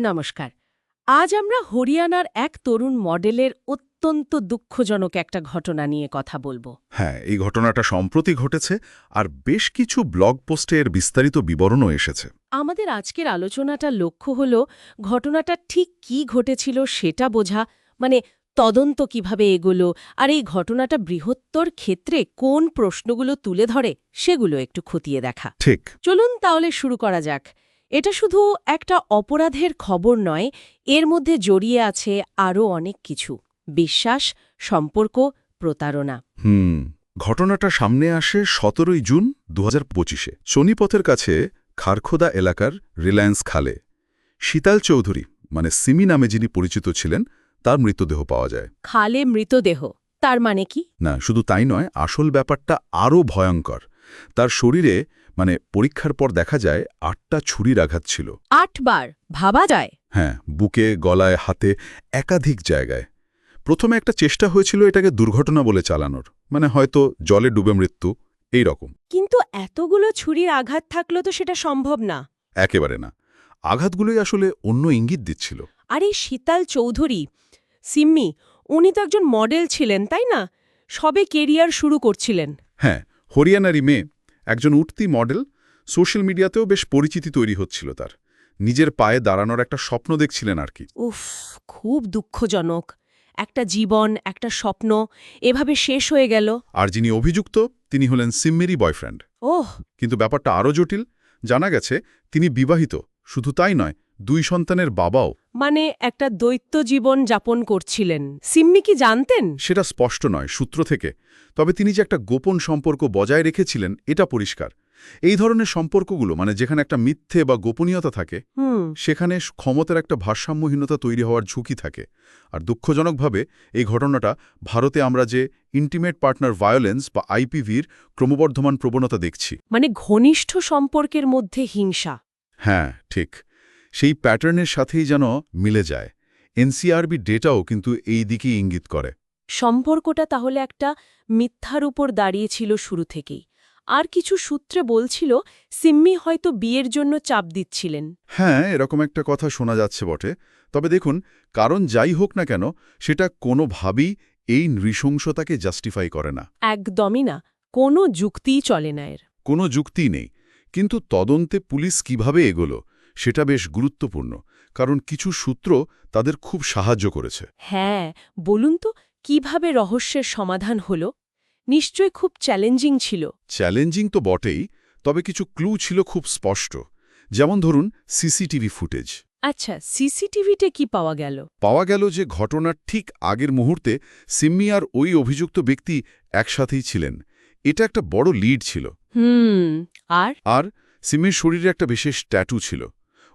নমস্কার। আজ আমরা হরিয়ানার এক তরুণ মডেলের অত্যন্ত দুঃখজনক একটা ঘটনা নিয়ে কথা বলব। হ্যাঁ এই ঘটনাটা সম্প্রতি ঘটেছে আর বেশ কিছু ব্লগ পোস্টে এর বিস্তারিত বিবরণও এসেছে। আমাদের আজকের আলোচনাটা লক্ষ্য হল ঘটনাটা ঠিক কি ঘটেছিল সেটা বোঝা মানে তদন্ত কীভাবে এগোলো আর এই ঘটনাটা বৃহত্তর ক্ষেত্রে কোন প্রশ্নগুলো তুলে ধরে সেগুলো একটু খতিয়ে দেখা। ঠিক। চলুন তাহলে শুরু করা যাক। এটা শুধু একটা অপরাধের খবর নয় এর মধ্যে জড়িয়ে আছে আরও অনেক কিছু বিশ্বাস সম্পর্ক প্রতারণা। হুম ঘটনাটা সামনে আসে সতেরোই জুন দু হাজার পঁচিশে। শনিপথের কাছে খারখোদা এলাকার রিলায়েন্স খালে। শীতাল চৌধুরী মানে সিমি নামে যিনি পরিচিত ছিলেন তার মৃতদেহ পাওয়া যায়। খালে মৃতদেহ তার মানে কি? না শুধু তাই নয় আসল ব্যাপারটা আরও ভয়ঙ্কর। তার শরীরে মানে পরীক্ষার পর দেখা যায় আটটা ছুরির আঘাত ছিল। আটবার ভাবা যায়? হ্যাঁ বুকে গলায় হাতে একাধিক জায়গায়। প্রথমে একটা চেষ্টা হয়েছিল এটাকে দুর্ঘটনা বলে চালানোর মানে হয়তো জলে ডুবে মৃত্যু এই রকম। কিন্তু এতগুলো ছুরির আঘাত থাকল তো সেটা সম্ভব না। একেবারে না। আঘাতগুলোই আসলে অন্য ইঙ্গিত দিচ্ছিল। আর এই শীতাল চৌধুরী সিম্মি উনি তো একজন মডেল ছিলেন তাই না? সবে কেরিয়ার শুরু করছিলেন। হ্যাঁ হরিয়ানারি মেয়ে একজন উঠতি মডেল সোশ্যাল মিডিয়াতেও বেশ পরিচিতি তৈরি হচ্ছিল তার। নিজের পায়ে দাঁড়ানোর একটা স্বপ্ন দেখছিলেন আর কি। উফ খুব দুঃখজনক। একটা জীবন একটা স্বপ্ন এভাবে শেষ হয়ে গেল। আর যিনি অভিযুক্ত তিনি হলেন সিম্মেরি বয়ফ্রেন্ড। ওহ! কিন্তু ব্যাপারটা আরও জটিল। জানা গেছে তিনি বিবাহিত। শুধু তাই নয় দুই সন্তানের বাবাও। মানে একটা দৈত্য জীবন যাপন করছিলেন। সিম্মি কি জানতেন? সেটা স্পষ্ট নয় সূত্র থেকে। তবে তিনি যে একটা গোপন সম্পর্ক বজায় রেখেছিলেন এটা পরিষ্কার। এই ধরনের সম্পর্কগুলো মানে যেখানে একটা মিথ্যে বা গোপনীয়তা থাকে হুম। সেখানে ক্ষমতার একটা ভারসাম্যহীনতা তৈরি হওয়ার ঝুঁকি থাকে। আর দুঃখজনকভাবে এই ঘটনাটা ভারতে আমরা যে ইন্টিমেট পার্টনার ভায়োলেন্স বা আইপিভির ক্রমবর্ধমান প্রবণতা দেখছি। মানে ঘনিষ্ঠ সম্পর্কের মধ্যে হিংসা। হ্যাঁ ঠিক। সেই প্যাটার্নের সাথেই যেন মিলে যায়। এনসিআরবি ডেটাও কিন্তু এই দিকেই ইঙ্গিত করে। সম্পর্কটা তাহলে একটা মিথ্যার উপর দাঁড়িয়েছিল শুরু থেকেই। আর কিছু সূত্রে বলছিল সিম্মি হয়তো বিয়ের জন্য চাপ দিচ্ছিলেন। হ্যাঁ এরকম একটা কথা শোনা যাচ্ছে বটে। তবে দেখুন কারণ যাই হোক না কেন সেটা কোনোভাবেই এই নৃশংসতাকে জাস্টিফাই করে না। একদমই না। কোনো যুক্তিই চলে না এর। কোনো যুক্তিই নেই। কিন্তু তদন্তে পুলিশ কীভাবে এগোলো? সেটা বেশ গুরুত্বপূর্ণ কারণ কিছু সূত্র তাদের খুব সাহায্য করেছে। হ্যাঁ বলুন তো কীভাবে রহস্যের সমাধান হল? নিশ্চয় খুব চ্যালেঞ্জিং ছিল। চ্যালেঞ্জিং তো বটেই তবে কিছু ক্লু ছিল খুব স্পষ্ট। যেমন ধরুন সিসিটিভি ফুটেজ। আচ্ছা সিসিটিভিতে কি পাওয়া গেল? পাওয়া গেল যে ঘটনার ঠিক আগের মুহূর্তে সিম্মি আর ওই অভিযুক্ত ব্যক্তি একসাথেই ছিলেন। এটা একটা বড় লিড ছিল। হুম আর? আর সিম্মির শরীরে একটা বিশেষ ট্যাটু ছিল।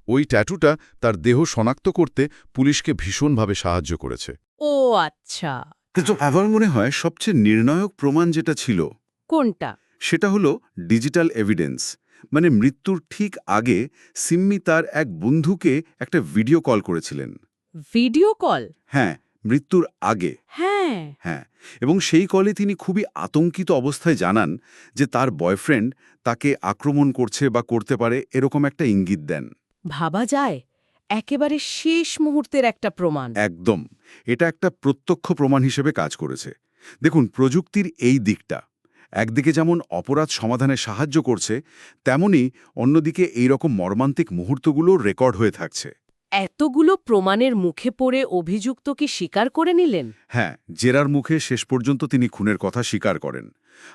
ওই ট্যাটুটা তার দেহ শনাক্ত করতে পুলিশকে ভীষণভাবে সাহায্য করেছে। ও আচ্ছা। কিন্তু আমার মনে হয় সবচেয়ে নির্ণায়ক প্রমাণ যেটা ছিল কোনটা? সেটা হলো ডিজিটাল এভিডেন্স। মানে মৃত্যুর ঠিক আগে সিম্মি তার এক বন্ধুকে একটা ভিডিও কল করেছিলেন। Video call? হ্যাঁ মৃত্যুর আগে। হ্যাঁ। হ্যাঁ এবং সেই কলে তিনি খুবই আতঙ্কিত অবস্থায় জানান যে তার বয়ফ্রেন্ড তাকে আক্রমণ করছে বা করতে পারে এরকম একটা ইঙ্গিত দেন। ভাবা যায়? একেবারে শেষ মুহূর্তের একটা প্রমাণ। একদম। এটা একটা প্রত্যক্ষ প্রমাণ হিসেবে কাজ করেছে। দেখুন প্রযুক্তির এই দিকটা একদিকে যেমন অপরাধ সমাধানে সাহায্য করছে তেমনি অন্যদিকে এই রকম মর্মান্তিক মুহূর্তগুলো রেকর্ড হয়ে থাকছে। এতগুলো প্রমাণের মুখে পড়ে অভিযুক্ত কি স্বীকার করে নিলেন? হ্যাঁ জেরার মুখে শেষ পর্যন্ত তিনি খুনের কথা স্বীকার করেন।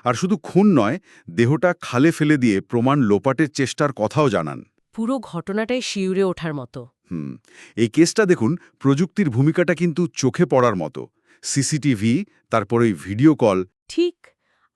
আর শুধু খুন নয় দেহটা খালে ফেলে দিয়ে প্রমাণ লোপাটের চেষ্টার কথাও জানান। পুরো ঘটনাটাই শিউরে ওঠার মতো। হুম এই কেসটা দেখুন প্রযুক্তির ভূমিকাটা কিন্তু চোখে পড়ার মতো। সিসিটিভি তারপর ওই ভিডিও কল। ঠিক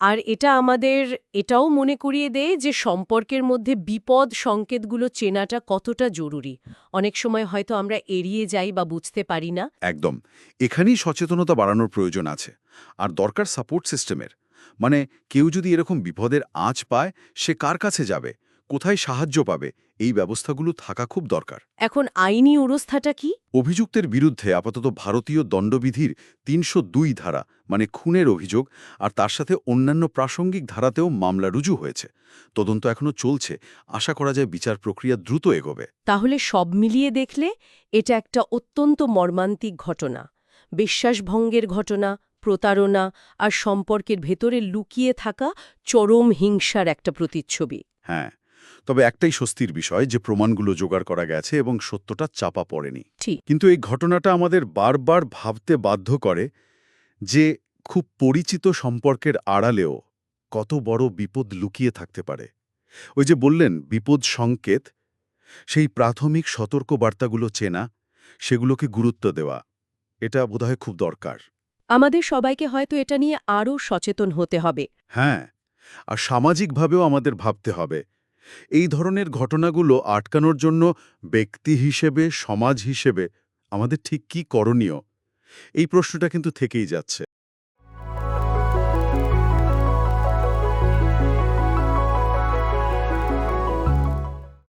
আর এটা আমাদের এটাও মনে করিয়ে দেয় যে সম্পর্কের মধ্যে বিপদ সংকেতগুলো চেনাটা কতটা জরুরি। অনেক সময় হয়তো আমরা এড়িয়ে যাই বা বুঝতে পারি না। একদম এখানেই সচেতনতা বাড়ানোর প্রয়োজন আছে। আর দরকার সাপোর্ট সিস্টেমের। মানে কেউ যদি এরকম বিপদের আঁচ পায় সে কার কাছে যাবে? কোথায় সাহায্য পাবে? এই ব্যবস্থাগুলো থাকা খুব দরকার। এখন আইনি উরস্থাটা কি? অভিযুক্তের বিরুদ্ধে আপাতত ভারতীয় দণ্ডবিধির তিনশো দুই ধারা মানে খুনের অভিযোগ আর তার সাথে অন্যান্য প্রাসঙ্গিক ধারাতেও মামলা রুজু হয়েছে। তদন্ত এখনও চলছে। আশা করা যায় বিচার প্রক্রিয়া দ্রুত এগোবে। তাহলে সব মিলিয়ে দেখলে এটা একটা অত্যন্ত মর্মান্তিক ঘটনা। বিশ্বাসভঙ্গের ঘটনা প্রতারণা আর সম্পর্কের ভেতরে লুকিয়ে থাকা চরম হিংসার একটা প্রতিচ্ছবি। হ্যাঁ তবে একটাই স্বস্তির বিষয় যে প্রমাণগুলো জোগাড় করা গেছে এবং সত্যটা চাপা পড়েনি। ঠিক। কিন্তু এই ঘটনাটা আমাদের বারবার ভাবতে বাধ্য করে যে খুব পরিচিত সম্পর্কের আড়ালেও কত বড় বিপদ লুকিয়ে থাকতে পারে। ওই যে বললেন বিপদ সংকেত সেই প্রাথমিক সতর্কবার্তাগুলো চেনা সেগুলোকে গুরুত্ব দেওয়া এটা বোধহয় খুব দরকার। আমাদের সবাইকে হয়তো এটা নিয়ে আরও সচেতন হতে হবে। হ্যাঁ আর সামাজিকভাবেও আমাদের ভাবতে হবে এই ধরনের ঘটনাগুলো আটকানোর জন্য ব্যক্তি হিসেবে, সমাজ হিসেবে আমাদের ঠিক কি করণীয়? এই প্রশ্নটা কিন্তু থেকেই যাচ্ছে।